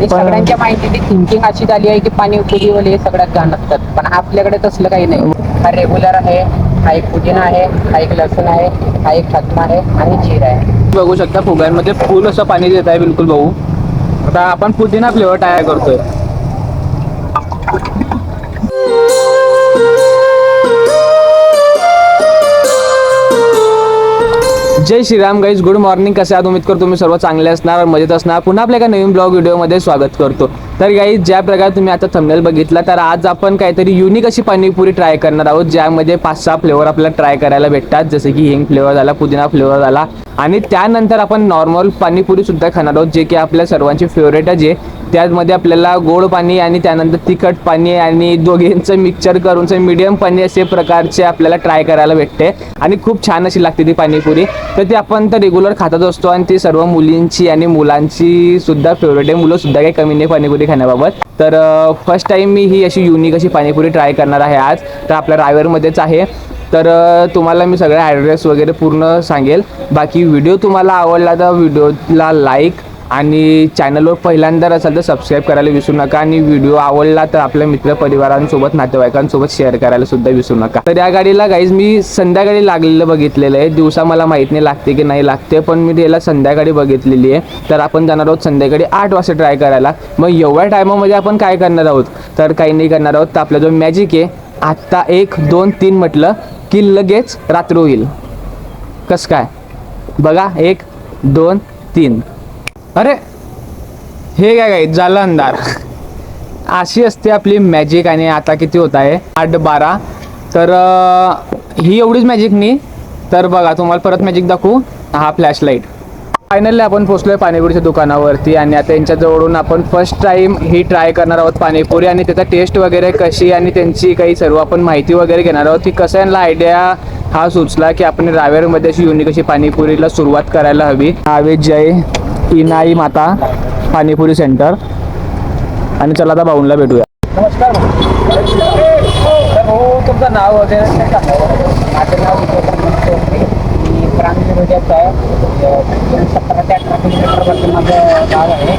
आणि पण- सगळ्यांच्या माहिती थिंकिंग अशी झाली आहे की पाणीपुरीवाले हे सगळ्यात घाण असतात पण आपल्याकडे तसलं काही नाही. हा रेग्युलर आहे हा एक पुदिना आहे हा एक लसूण आहे हा एक खतमा आहे आणि जीर आहे. बघू शकता फुग्यांमध्ये फुल असं पाणी देत आहे बिलकुल भाऊ. आता आपण पुदिना फ्लेवर ट्राय करतोय. जय श्रीराम गाईज गुड मॉर्निंग कसे आहात? उम्मीद करतो तुम्ही सर्व चांगले असणार मजेत असणार. पुन्हा आपल्या एका नवीन ब्लॉग व्हिडिओमध्ये स्वागत करतो. तर गाईज ज्या प्रकारे तुम्ही आता थंबनेल बघितला तर आज आपण काहीतरी युनिक अशी पाणीपुरी ट्राय करणार आहोत ज्यामध्ये पाच सहा फ्लेवर आपल्याला ट्राय करायला भेटतात. जसे की हिंग फ्लेवर झाला पुदिना फ्लेवर झाला. आणि त्यानंतर आपण नॉर्मल पाणीपुरी सुद्धा खाणार आहोत जे की आपल्या सर्वांची फेवरेट आहे. जे त्यामध्ये आपल्याला गोड पाणी आणि त्यानंतर तिखट पाणी आणि दोघींचं मिक्सर करूनचं मीडियम पाणी असे प्रकारचे आपल्याला ट्राय करायला भेटते. आणि खूप छान अशी लागते ती पाणीपुरी. तर ती आपण तर रेग्युलर खातच असतो आणि ती सर्व मुलींची आणि मुलांची सुद्धा फेवरेट आहे. मुलंसुद्धा काही कमी नाही पाणीपुरी खाण्याबाबत. तर फर्स्ट टाइम मी ही अशी युनिक अशी पाणीपुरी ट्राय करणार आहे आज. तर आपल्या रायवरमध्येच आहे. तर तुम्हाला मी सगळ्या ॲड्रेस वगैरे पूर्ण सांगेल. बाकी व्हिडिओ तुम्हाला आवडला तर व्हिडिओला लाईक आणि चॅनलवर पहिल्यांदा असाल तर सबस्क्राईब करायला विसरू नका आणि व्हिडिओ आवडला तर आपल्या मित्रपरिवारांसोबत नातेवाईकांसोबत शेअर करायला सुद्धा विसरू नका. तर या गाडीला गाईज मी संध्याकाळी लागलेलं बघितलेलं आहे. दिवसा मला माहीत नाही लागते की नाही लागते पण मी त्याला संध्याकाळी बघितलेली आहे. तर आपण जाणार आहोत संध्याकाळी आठ वाजता ट्राय करायला. मग एवढ्या टायमामध्ये आपण काय करणार आहोत? तर काही नाही करणार आहोत. तर आपला जो मॅजिक आहे आत्ता एक दोन तीन म्हटलं की लगेच रात्र होईल. कस काय? बघा एक दोन तीन. अरे हे काय काय झालं अंधार अशी असते आपली मॅजिक आणि आता किती होत आहे? आठ बारा. तर ही एवढीच मॅजिक नाही तर बघा तुम्हाला परत मॅजिक दाखवू. हा फ्लॅश लाइट फायनली आपण पोचलोय पाणीपुरीच्या दुकानावरती आणि आता यांच्या जवळून आपण फर्स्ट टाइम ही ट्राय करणार आहोत पाणीपुरी आणि त्याचा टेस्ट वगैरे कशी आणि त्यांची काही सर्व आपण माहिती वगैरे घेणार आहोत. की कसं यांना आयडिया हा सुचला की आपण रावेरमध्ये अशी युनिक अशी पाणीपुरीला सुरुवात करायला हवी. हावे जय इनाई माता पाणीपुरी सेंटर. आणि चला आता भाऊंला भेटूया. नमस्कार भाऊ. तुमचं नाव वगैरे माझं नाव मी रोजाचं आहे. अं, सतरा ते अठरा किलोमीटरवरती माझं गाव आहे.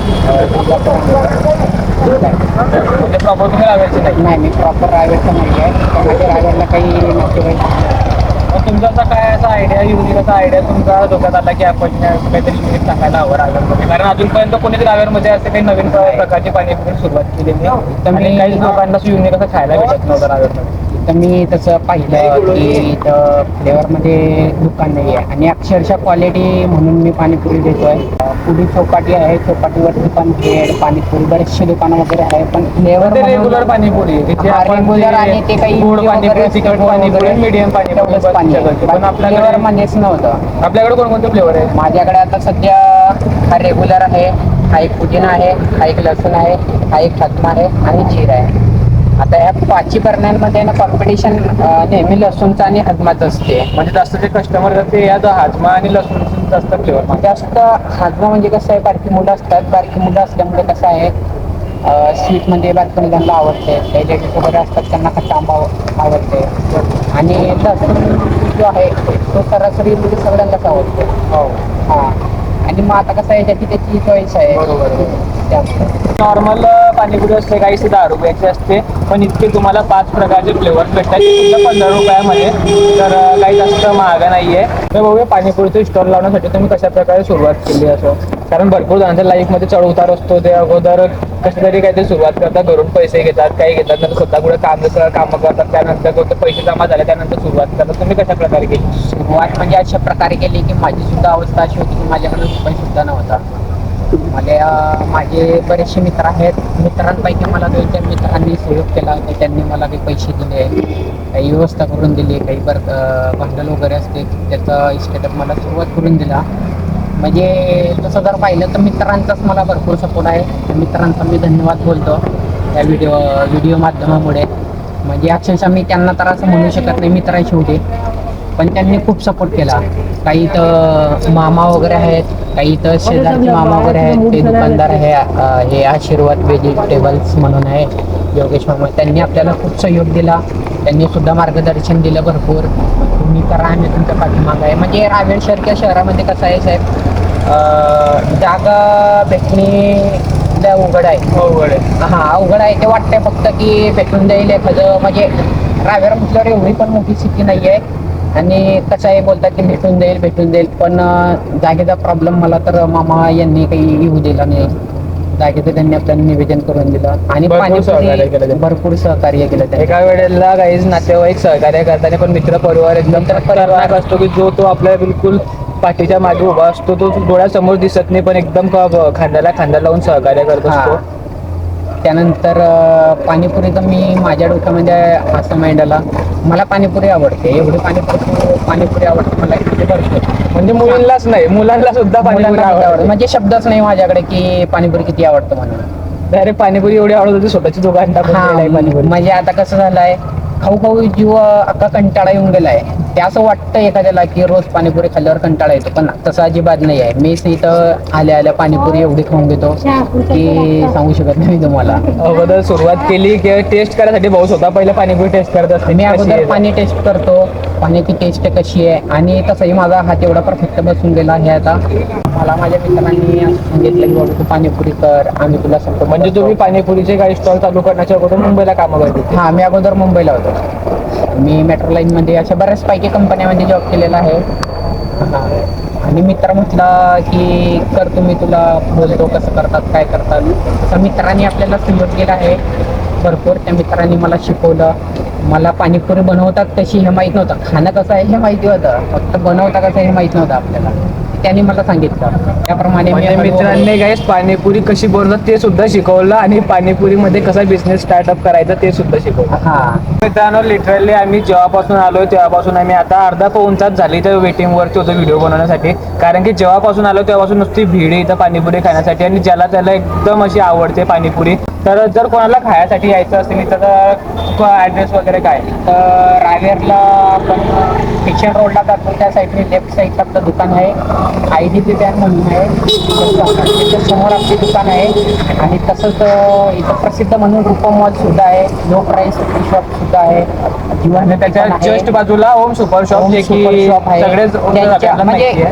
म्हणजे प्रॉपर तुम्ही रावेरचे नाही मी प्रॉपर रायगडचं नाही आहे माझ्या रायगडला काही नातेवाईक. मग तुमचा असा काय असा आयडिया युनिक असा आयडिया तुमचा डोक्यात आला की आपण काहीतरी युनिक सांगायला हवं रावेरमध्ये कारण अजूनपर्यंत कोणीच रावेरमध्ये असे काही नवीन प्र- प्रकारची पाणीपुरी सुरुवात केली नाही. आणि काही लोकांना युनिक असं खायला भेटत नव्हतं रावेरमध्ये तर मी तसं पाहिलं की इथं फ्लेवरमध्ये दुकान नाही आहे आणि अक्षरशः क्वालिटी म्हणून मी पाणीपुरी देतोय. पुढी चौपाटी आहे चौपाटीवरती पण ब्रेड पाणीपुरी बरेचसे दुकानं वगैरे आहे पण फ्लेवर रेग्युलर पाणीपुरी. आहे. ते आणि ते काही गोड पाणीपुरी तिखट पाणीपुरी मीडियम पाणीपुरी पाणी आहे. पण आपल्याकडे फ्लेवरमध्येच नव्हतं. आपल्याकडे कोणकोणते फ्लेवर आहे माझ्याकडे आता सध्या हा रेग्युलर आहे हा एक पुदिना आहे हा एक लसूण आहे हा एक खतमा आहे आणि जीर आहे. आता या पाचही बरण्यांमध्ये ना कॉम्पिटिशन नेहमी लसूणचं आणि हजमाचं असते. म्हणजे जास्त जे कस्टमर ते या हाजमा आणि लसूण जास्त फ्लेवर जास्त हाजमा म्हणजे कसं आहे बारकी मुलं असतात. बारकी मुलं असल्यामुळे कसं आहे स्वीटमध्ये बारकी मुलांना आवडते. काही लेडीज वगैरे असतात त्यांना कच्चा आंबा आव- आवडते. आणि लसूण जो आहे तो सरासरी म्हणजे सगळ्यांनाच आवडतो. हो. हां. आणि मग आता कसं आहे ज्याची त्याची चॉईस आहे. बरोबर नॉर्मल पाणीपुरी असते काही इथे दहा रुपयाची असते. पण इतके तुम्हाला पाच प्रकारचे फ्लेवर भेटतात. सुद्धा पंधरा रुपयामध्ये. तर काही जास्त महाग नाही आहे तर बघूया पाणीपुरीचे स्टॉल लावण्यासाठी तुम्ही कशा प्रकारे सुरुवात केली असं. कारण भरपूर जणांच्या लाईफमध्ये चढ उतार असतो. ते अगोदर कशी तरी काहीतरी सुरुवात करतात. घरून पैसे घेतात काही घेतात. नंतर स्वतः कुठे काम कामं करतात. त्यानंतर कोणते पैसे जमा झाले त्यानंतर सुरुवात करतात. तुम्ही कशा प्रकारे केली? सुरुवात म्हणजे अशा प्रकारे केली की माझी सुद्धा अवस्था अशी होती की माझ्याकडे रुपये सुद्धा नव्हता. मला माझे बरेचसे मित्र आहेत. मित्रांपैकी मला दोन चार मित्रांनी सहयोग केला. की त्यांनी मला काही पैसे दिले काही व्यवस्था करून दिली काही बर अं, भांडण वगैरे असते. त्याचा स्टेटअप मला सुरुवात करून दिला. म्हणजे तसं जर पाहिलं तर मित्रांचाच मला भरपूर सपोर्ट आहे. त्या मित्रांचा मी धन्यवाद बोलतो त्या व्हिडिओ व्हिडिओ माध्यमामुळे. म्हणजे अक्षरशः मी त्यांना तर असं म्हणू शकत नाही मित्र होते पण त्यांनी खूप सपोर्ट केला. काही तर मामा वगैरे आहेत काही तर शेजारचे मामा वगैरे आहेत ते दुकानदार आहे अं, हे आशीर्वाद व्हेजिटेबल्स म्हणून आहे योगेश मामा. त्यांनी आपल्याला खूप सहयोग दिला. त्यांनी सुद्धा मार्गदर्शन दिलं भरपूर. तुम्ही करा आम्ही तुमच्या पाठीमागं आहे. म्हणजे रावेरसारख्या शहरामध्ये कसं आहे साहेब? जागा भेटणे उघड आहे. अवघड आहे. हा अवघड आहे. ते वाटतंय फक्त की भेटून जाईल एखादं. म्हणजे रावेर म्हटल्यावर एवढी पण मोठी सिटी नाही आहे आणि कसं आहे बोलतात की भेटून जाईल भेटून जाईल पण जागेचा प्रॉब्लेम मला तर मामा यांनी काही येऊ दिला नाही. जागेचं त्यांनी आपल्याला निवेदन करून दिलं. आणि सहकार्य केलं. भरपूर सहकार्य केलं त्यांनी. एका वेळेला काहीच नातेवाईक सहकार्य करताना पण मित्र परिवार एकदम खतरनाक असतो की जो तो आपल्या बिलकुल पाठीच्या मागे उभा असतो तो डोळ्यासमोर दिसत नाही पण एकदम खांद्याला खांदा लावून सहकार्य करत. असतो. त्यानंतर अं, पाणीपुरीचं मी माझ्या डोक्यामध्ये असं माइंड आला मला पाणीपुरी आवडते. एवढी पाणीपुरी पाणीपुरी आवडते मला किती भरपूर. म्हणजे मुलींनाच नाही. मुलांना सुद्धा पाणीपुरी आवडते. म्हणजे शब्दच नाही माझ्याकडे की पाणीपुरी किती आवडतं म्हणून. डायरेक्ट पाणीपुरी एवढी आवडत होती. स्वतःची पाणीपुरी. म्हणजे आता कसं झालंय खाऊ खाऊ जीव अख्खा कंटाळा येऊन गेलाय. ते असं वाटतं एखाद्याला की रोज पाणीपुरी खाल्ल्यावर कंटाळा येतो पण तसं अजिबात नाही आहे मी इथं आल्या आल्या पाणीपुरी एवढी खाऊन घेतो की सांगू शकत नाही तुम्हाला. अगोदर सुरुवात केली की टेस्ट करायसाठी भाऊ स्वतः पहिले पाणीपुरी टेस्ट करत असते मी अगोदर आहे. पाणी टेस्ट करतो पाण्याची टेस्ट कशी आहे आणि तसंही माझा हात एवढा परफेक्ट बसून गेला आहे आता. मला माझ्या मित्रांनी असं सांगितलं की बाबा तू पाणीपुरी कर आम्ही तुला सपोर्ट म्हणजे तुम्ही पाणीपुरीचे काही स्टॉल चालू करण्याच्या अगोदर मुंबईला कामं करते हा मी अगोदर मुंबईला होतो. मी मेट्रो लाईन मध्ये अशा बऱ्याच पैकी कंपन्यामध्ये जॉब केलेला आहे. हा. आणि मित्र म्हटला की कर तुम्ही तुला बोलतो कसं करतात काय करतात. तसं मित्रांनी आपल्याला सपोर्ट केला आहे. भरपूर त्या मित्रांनी मला शिकवलं. मला पाणीपुरी बनवतात कशी हे माहीत नव्हतं. खाणं कसं आहे हे माहिती होतं. फक्त बनवता कसं हे माहीत नव्हतं आपल्याला. त्यांनी मला सांगितलं. त्याप्रमाणे मी म्हणजे मित्रांनी गाईस पाणीपुरी कशी बनवतात ते सुद्धा शिकवलं आणि पाणीपुरीमध्ये कसा बिझनेस स्टार्टअप करायचा ते सुद्धा शिकवलं. हा. मित्रांनो लिटरली आम्ही जेव्हापासून आलोय तेव्हापासून आम्ही आता अर्धा पाऊन तास झाली तर वेटिंग वरती होतो व्हिडिओ बनवण्यासाठी. कारण की जेव्हापासून आलो तेव्हापासून नुसती भीड आहे इथं पाणीपुरी खाण्यासाठी आणि ज्याला त्याला एकदम अशी आवडते पाणीपुरी तर जर कोणाला खाण्यासाठी यायचं असेल तर ऍड्रेस वगैरे काय? तर रावेरला आपण स्टेशन रोडला जातो त्या साईडने लेफ्ट साईडला आपलं दुकान आहे. आय डी पी बँक म्हणून आहे. त्याच्यासमोर आपली दुकान आहे. आणि तसंच इथं प्रसिद्ध म्हणून रुपा मॉल सुद्धा आहे. लो प्राईस शॉप सुद्धा आहे. त्याच्या. जस्ट बाजूला ओम सुपर शॉप जे की सगळेच म्हणजे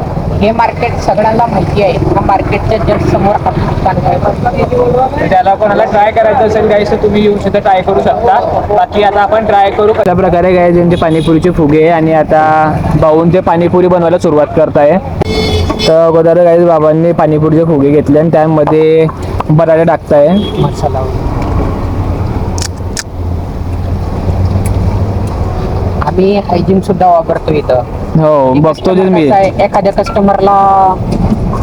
हे मार्केट सगळ्यांना माहिती आहे. त्या मार्केटच्या जस्ट समोर आपलं त्याला कोणाला ट्राय करायचं असेल गाईस तर तुम्ही येऊन सुद्धा ट्राय करू शकता. बाकी आता आपण ट्राय करू. कशा प्रकारे गाय ज्यांचे पाणीपुरीचे फुगे आणि आता बाहून ते पाणीपुरी बनवायला सुरुवात करताय. तर अगोदर गाईज बाबांनी पाणीपुरीचे फुगे घेतले आणि त्यामध्ये बटाटे टाकताय. मसाला. आम्ही हायजीन सुद्धा वापरतो इथं. हो बघतो ते मी. एखाद्या कस्टमरला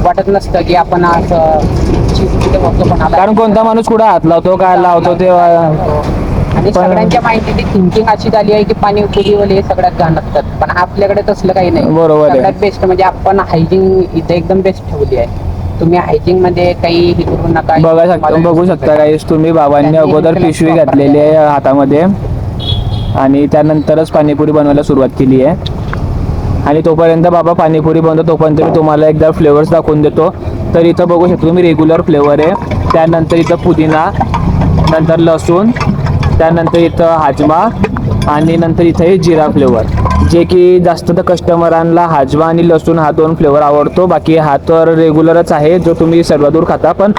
वाटत नसतं की आपण असं कारण कोणता माणूस कुठं हात लावतो काय लावतो ते आणि सगळ्यांच्या माहितीची थिंकिंग अशी झाली आहे की पाणी उकळीवाले हे सगळ्यात घाण असतात पण आपल्याकडे तसलं काही नाही. बरोबर आहे. सगळ्यात बेस्ट म्हणजे आपण हायजीन इथे एकदम बेस्ट ठेवली आहे. तुम्ही हायजीन मध्ये काही हे करू नका. बघा शकता बघू शकता गाईस तुम्ही बाबांनी अगोदर पिशवी घातलेली आहे हातामध्ये. आणि त्यानंतरच पाणीपुरी बनवायला सुरुवात केली आहे. आणि तोपर्यंत बाबा पाणीपुरी बनतो तोपर्यंत मी तुम्हाला एकदा फ्लेवर्स दाखवून देतो. तर इथं बघू शकतो तुम्ही रेग्युलर फ्लेवर आहे. त्यानंतर इथं पुदिना नंतर लसूण त्यानंतर इथं हाजमा आणि नंतर इथं हे जिरा फ्लेवर जे की जास्त तर कस्टमरांना हाजमा आणि लसूण हा दोन फ्लेवर आवडतो. बाकी हा तर रेग्युलरच आहे. जो तुम्ही सर्वदूर खाता. पण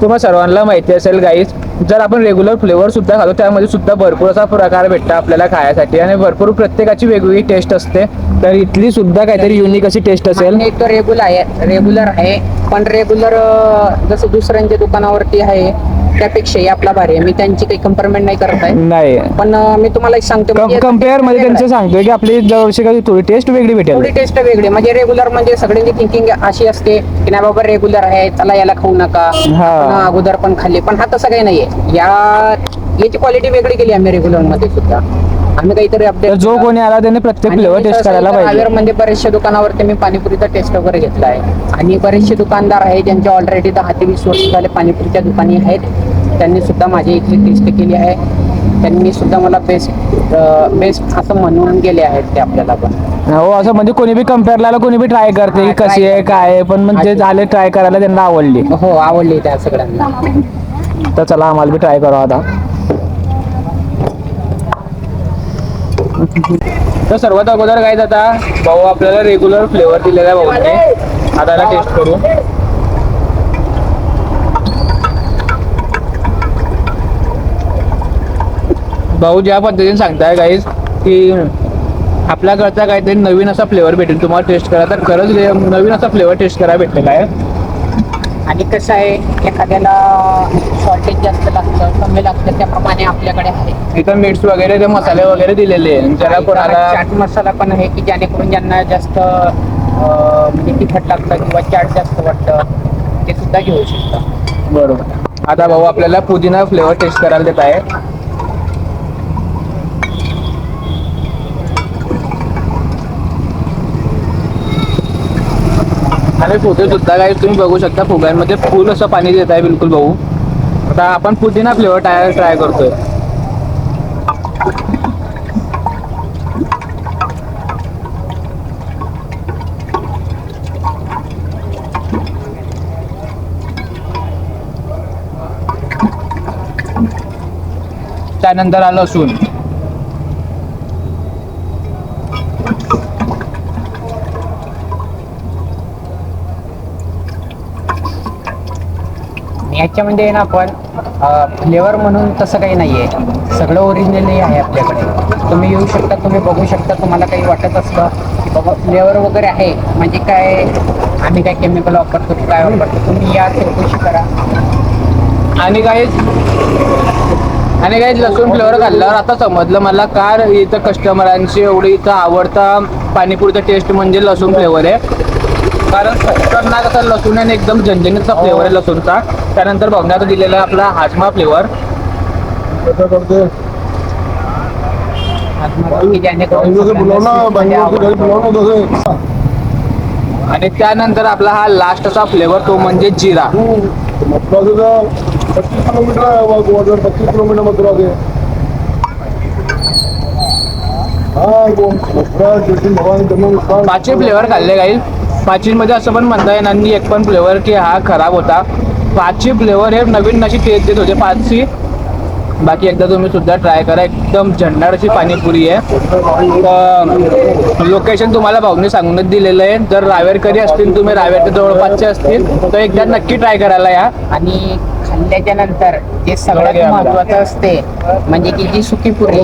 तुम्हाला सर्वांना माहिती असेल गाईज जर आपण रेग्युलर फ्लेवर सुद्धा खातो त्यामध्ये सुद्धा भरपूर असा प्रकार भेटतो आपल्याला खाण्यासाठी आणि भरपूर प्रत्येकाची वेगवेगळी टेस्ट असते. तर इथली सुद्धा काहीतरी युनिक अशी टेस्ट असेल. एक तर रेग्युलर आहे रेग्युलर आहे. पण रेग्युलर जसं दुसऱ्यांच्या दुकानावरती आहे त्यापेक्षाही आपला भारी आहे. मी त्यांची काही कंपेअरमेंट नाही करत आहे. नाही. पण अं, मी तुम्हाला एक सांगतो म्हणजे कंपेअरमध्ये त्यांचं. सांगतोय की आपली जवळची काही थोडी टेस्ट वेगळी भेटेल. थोडी टेस्ट वेगळी. म्हणजे रेग्युलर म्हणजे सगळ्यांची थिंकिंग अशी असते की नाही बाबा रेग्युलर आहे चला याला खाऊ नका. हा. आपण अगोदर पण खाल्ली. पण हा तसं काही नाहीये. या याची क्वालिटी वेगळी केली आम्ही रेग्युलरमध्ये सुद्धा. आम्ही काहीतरी तर अपडेट जो कोणी आला त्याने प्रत्येक फ्लेवर टेस्ट करायला पाहिजे. म्हणजे बरेचशा दुकानावरती मी पाणीपुरीचा टेस्ट वगैरे घेतला आहे. आणि बरेचसे दुकानदार आहे ज्यांचे ऑलरेडी दहा ते वीस वर्ष झाले पाणीपुरीच्या दुकानी आहेत. त्यांनी सुद्धा माझी इथली टेस्ट केली आहे. त्यांनी सुद्धा मला बेस्ट बेस्ट असं म्हणून गेले आहेत ते आपल्याला पण. हो असं म्हणजे कोणी बी कंपेअर लायला कोणी बी ट्राय करते की कशी आहे. काय आहे पण म्हणजे झाले ट्राय करायला त्यांना आवडली. हो आवडली त्या सगळ्यांना. तर चला आम्हाला बी ट्राय करावं आता. तर सर्वात अगोदर काय आता भाऊ आपल्याला रेग्युलर फ्लेवर दिलेला आहे भाऊने. आता टेस्ट करू. भाऊ ज्या पद्धतीने सांगताय काहीच की आपल्याकडचा काहीतरी नवीन असा फ्लेवर भेटेल. तुम्हाला टेस्ट करा. तर खरंच नवीन असा फ्लेवर टेस्ट करा भेटलेला आहे. आणि कसं आहे एखाद्याला शॉर्टेज जास्त लागतं कमी लागतं त्याप्रमाणे आपल्याकडे आहे. इथं मिट्स वगैरे ते मसाले वगैरे दिलेले आहे ज्याला कोणाला चाट मसाला पण आहे की जेणेकरून ज्यांना जास्त अं, म्हणजे तिखट लागतं किंवा चाट जास्त वाटतं ते सुद्धा घेऊ शकता बरोबर. आता भाऊ आपल्याला पुदिना फ्लेवर टेस्ट करायला देत आहे आणि फुगे सुद्धा काही तुम्ही बघू शकता फुग्यांमध्ये फुल असं पाणी देत आहे बिलकुल भाऊ. आता आपण पुदिना फ्लेवर टायर ट्राय करतोय. त्यानंतर आलं असून आणि याच्यामध्ये ना आपण फ्लेवर म्हणून तसं काही नाही आहे सगळं ओरिजिनली आहे आपल्याकडे. तुम्ही येऊ शकता तुम्ही बघू शकता तुम्हाला काही वाटत असलं की बाबा फ्लेवर वगैरे आहे. म्हणजे काय आम्ही काय केमिकल वापरतो काय वापरतो तुम्ही या चौकशी करा. आणि काही आणि काही लसूण फ्लेवर खाल्ल्यावर आता समजलं मला कार इथं कस्टमरांची एवढी इथं आवडता पाणीपुरीचा टेस्ट म्हणजे लसूण फ्लेवर आहे. कारण ना कसं लसूण आणि एकदम झणझणीतचा फ्लेवर आहे लसूणचा. त्यानंतर बघण्यात दिलेला आपला हाजमा फ्लेवर मध्ये. आणि त्यानंतर आपला हा लास्ट असा फ्लेवर तो म्हणजे जिरा पच्चीस किलोमीटर ग्वालियर पच्चीस किलोमीटर मथुरा से वो मथुरा कृष्ण भगवान जन्मस्थान पाचही फ्लेवर खाल्ले काही पाचवीमध्ये असं पण म्हणता येणार नाही एक पण फ्लेवर की हा खराब होता. पाचही फ्लेवर हे नवीन अशी टेस्ट देत होते पाचही बाकी एकदा तुम्ही सुद्धा ट्राय करा एकदम झंडार अशी पाणीपुरी आहे. लोकेशन तुम्हाला भाऊने सांगूनच दिलेलं आहे. जर रावेरकरी असतील तुम्ही रावेरच्या जवळपासचे असतील तर एकदा नक्की ट्राय करायला या. आणि खाल्ल्याच्या नंतर जे सगळ्यात. महत्वाचं असते म्हणजे की जी सुकी पुरी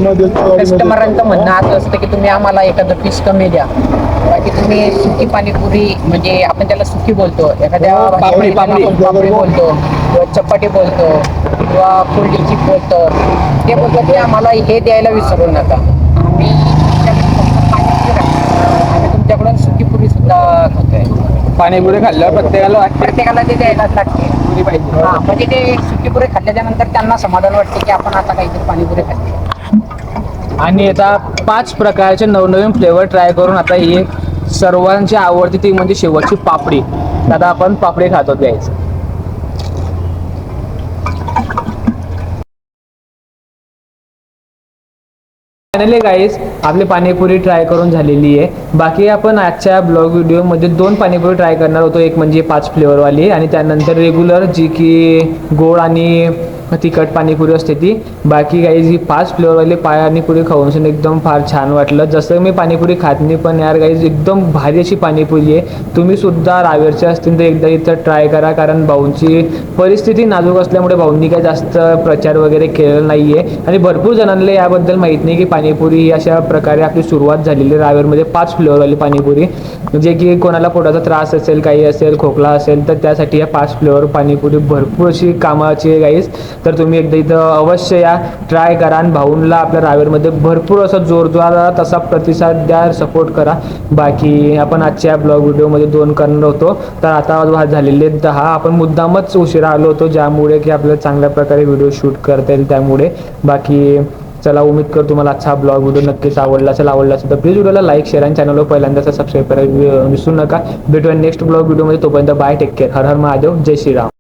कस्टमरांचं म्हणणं असं असतं की तुम्ही आम्हाला एखादं पीस कमी द्या. बाकी तुम्ही सुकी पाणीपुरी म्हणजे आपण त्याला सुकी बोलतो एखाद्या पापडी, भाषेमध्ये पापडी. पापडी बोलतो किंवा चपाटी बोलतो किंवा फुलडीची बोलतो ते बोलतो की आम्हाला हे द्यायला विसरू नका. आम्ही. आम्ही तुमच्याकडून सुकी पुरी सुद्धा खातोय. पाणीपुरी खाल्ल्यावर प्रत्येकाला वाटते. प्रत्येकाला ते द्यायलाच लागते. पुरी पाहिजे. हा म्हणजे ते सुकी पुरी खाल्ल्याच्या नंतर त्यांना समाधान वाटते की आपण आता काहीतरी पाणीपुरी खाल्ली. आणि आता पाच प्रकारचे नवनवीन फ्लेवर ट्राय करून आता ही सर्वांची आवडती ती म्हणजे शेवटची पापडी. आता आपण पापडी खातो द्यायचं. फायनली गाईज आपली पाणीपुरी ट्राय करून झालेली आहे. बाकी आपण आजच्या ब्लॉग व्हिडिओमध्ये दोन पाणीपुरी ट्राय करणार होतो. एक म्हणजे पाच फ्लेवरवाली आणि त्यानंतर रेग्युलर जी की गोड आणि तिखट पाणीपुरी असते ती. बाकी गाईज ही पाच फ्लेवरवाली पाणीपुरी खाऊन एकदम फार छान वाटलं. जसं मी पाणीपुरी खात नाही पण यार गाईज एकदम भारी अशी पाणीपुरी आहे. तुम्ही सुद्धा रावेरचे असतील तर एकदा इथं ट्राय करा कारण भाऊंची परिस्थिती नाजूक असल्यामुळे भाऊंनी काही जास्त प्रचार वगैरे केलेला नाही आहे आणि भरपूर जणांना याबद्दल माहीत नाही की पाणीपुरी ही अशा प्रकारे आपली सुरुवात झालेली आहे रावेरमध्ये पाच फ्लेवरवाली पाणीपुरी. जे की कोणाला पोटाचा त्रास असेल काही असेल खोकला असेल तर त्यासाठी या पाच फ्लेवर पाणीपुरी भरपूर अशी कामाची आहे गाईज तर तुम्ही एकदा इथं अवश्य या. ट्राय करा आणि भाऊंला आपल्या रावेरमध्ये भरपूर असा जोरदार तसा प्रतिसाद द्या सपोर्ट करा. बाकी आपण आजच्या ब्लॉग व्हिडिओमध्ये दोन करणार होतो. तर आता झालेले दहा. आपण मुद्दामच उशिरा आलो होतो ज्यामुळे की आपल्याला चांगल्या प्रकारे व्हिडिओ शूट करता येईल त्यामुळे. बाकी चला उमेद कर तुम्हाला आजचा ब्लॉग व्हिडिओ नक्कीच आवडला असेल. आवडला असेल तर प्लीज व्हिडिओला लाईक शेअर आणि चॅनलवर पहिल्यांदा सबस्क्राईब करायला विसरू नका. भेटूया नेक्स्ट ब्लॉग व्हिडिओमध्ये तोपर्यंत बाय टेक केअर हर हर महादेव. जय श्रीराम.